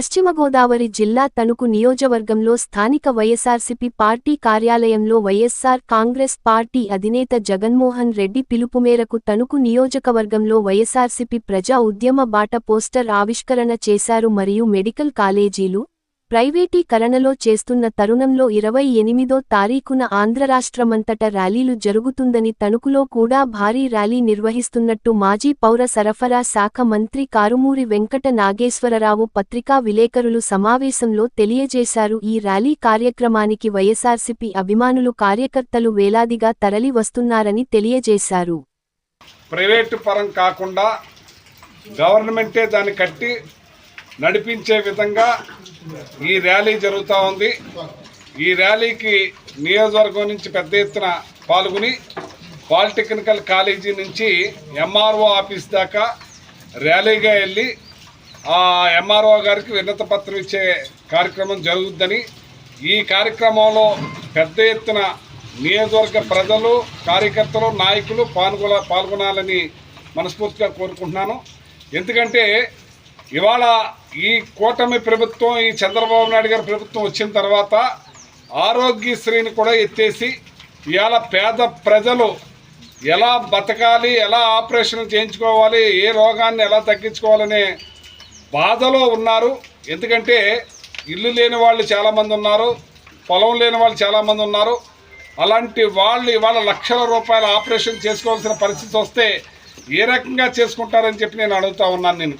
పశ్చిమ గోదావరి జిల్లా తణుకు నియోజకవర్గంలో స్థానిక వైఎస్సార్సీపీ పార్టీ కార్యాలయంలో వైఎస్సార్ కాంగ్రెస్ పార్టీ అధినేత జగన్మోహన్ రెడ్డి పిలుపు మేరకు తణుకు నియోజకవర్గంలో వైఎస్సార్సీపీ ప్రజా ఉద్యమ బాట పోస్టర్ ఆవిష్కరణ చేశారు మరియు మెడికల్ కాలేజీలు ప్రైవేటీకరణలో చేస్తున్న తరుణంలో ఇరవై ఎనిమిదో తారీఖున ఆంధ్రరాష్ట్రమంతట ర్యాలీలు జరుగుతుందని తణుకులో కూడా భారీ ర్యాలీ నిర్వహిస్తున్నట్టు మాజీ పౌర సరఫరా శాఖ మంత్రి కారుమూరి వెంకట నాగేశ్వరరావు పత్రికా విలేకరులు సమావేశంలో తెలియజేశారు. ఈ ర్యాలీ కార్యక్రమానికి వైఎస్సార్సీపీ అభిమానులు కార్యకర్తలు వేలాదిగా తరలి వస్తున్నారని తెలియజేశారు. ప్రైవేటు పరం కాకుండా గవర్నమెంటే దాన్ని కట్టి నడిపించే విధంగా ఈ ర్యాలీ జరుగుతూ ఉంది. ఈ ర్యాలీకి నియోజకవర్గం నుంచి పెద్ద ఎత్తున పాల్గొని పాలిటెక్నికల్ కాలేజీ నుంచి ఎంఆర్ఓ ఆఫీస్ దాకా ర్యాలీగా వెళ్ళి ఆ ఎంఆర్ఓ గారికి వినత పత్రం ఇచ్చే కార్యక్రమం జరుగుద్దని ఈ కార్యక్రమంలో పెద్ద ఎత్తున నియోజకవర్గ ప్రజలు కార్యకర్తలు నాయకులు పాల్గొన పాల్గొనాలని మనస్ఫూర్తిగా కోరుకుంటున్నాను. ఎందుకంటే ఇవాళ ఈ కూటమి ప్రభుత్వం ఈ చంద్రబాబు నాయుడు గారి ప్రభుత్వం వచ్చిన తర్వాత ఆరోగ్యశ్రీని కూడా ఎత్తేసి ఇవాళ పేద ప్రజలు ఎలా బతకాలి ఎలా ఆపరేషన్ చేయించుకోవాలి ఏ రోగాన్ని ఎలా తగ్గించుకోవాలనే బాధలో ఉన్నారు. ఎందుకంటే ఇల్లు లేని వాళ్ళు చాలామంది ఉన్నారు పొలం లేని వాళ్ళు చాలామంది ఉన్నారు. అలాంటి వాళ్ళు ఇవాళ లక్షల రూపాయల ఆపరేషన్ చేసుకోవాల్సిన పరిస్థితి వస్తే ఏ రకంగా చేసుకుంటారని చెప్పి నేను అడుగుతా ఉన్నాను నేను.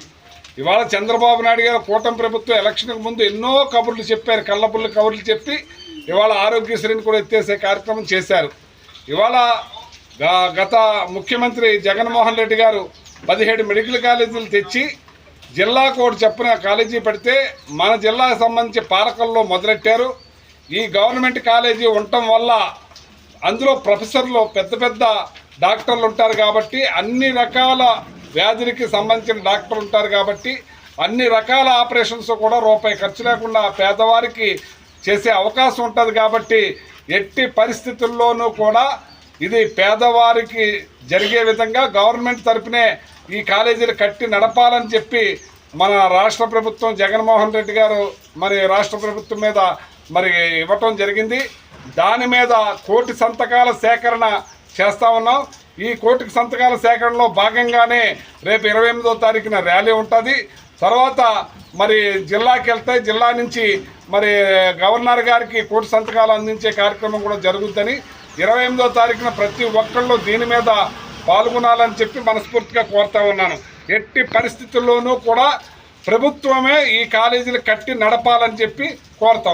ఇవాళ చంద్రబాబు నాయుడు గారు కూటమి ప్రభుత్వం ఎలక్షన్కి ముందు ఎన్నో కబుర్లు చెప్పారు కళ్ళబుల్లి కబుర్లు చెప్పి ఇవాళ ఆరోగ్యశ్రీని కూడా ఎత్తేసే కార్యక్రమం చేశారు. ఇవాళ గత ముఖ్యమంత్రి జగన్మోహన్ రెడ్డి గారు పదిహేడు మెడికల్ కాలేజీలు తెచ్చి జిల్లా కోడ్ చెప్పిన కాలేజీ పెడితే మన జిల్లాకు సంబంధించి పాలకల్లో మొదలెట్టారు. ఈ గవర్నమెంట్ కాలేజీ ఉండటం వల్ల అందులో ప్రొఫెసర్లు పెద్ద పెద్ద డాక్టర్లు ఉంటారు కాబట్టి అన్ని రకాల వ్యాధులకి సంబంధించిన డాక్టర్లు ఉంటారు కాబట్టి అన్ని రకాల ఆపరేషన్స్ కూడా రూపాయి ఖర్చు లేకుండా పేదవారికి చేసే అవకాశం ఉంటుంది కాబట్టి ఎట్టి పరిస్థితుల్లోనూ కూడా ఇది పేదవారికి జరిగే విధంగా గవర్నమెంట్ తరపునే ఈ కాలేజీలు కట్టి నడపాలని చెప్పి మన రాష్ట్ర ప్రభుత్వం జగన్మోహన్ రెడ్డి గారు మరి రాష్ట్ర ప్రభుత్వం మీద మరి ఇవ్వటం జరిగింది. దాని మీద కోటి సంతకాల సేకరణ చేస్తా ఉన్నాం. ఈ కోటికి సంతకాల సేకరణలో భాగంగానే రేపు ఇరవై ఎనిమిదో తారీఖున ర్యాలీ ఉంటుంది. తర్వాత మరి జిల్లాకి వెళ్తే జిల్లా నుంచి మరి గవర్నర్ గారికి కోటి సంతకాలు అందించే కార్యక్రమం కూడా జరుగుద్దని ఇరవై ఎనిమిదో తారీఖున ప్రతి ఒక్కళ్ళు దీని మీద పాల్గొనాలని చెప్పి మనస్ఫూర్తిగా కోరుతా ఉన్నాను. ఎట్టి పరిస్థితుల్లోనూ కూడా ప్రభుత్వమే ఈ కాలేజీలు కట్టి నడపాలని చెప్పి కోరుతా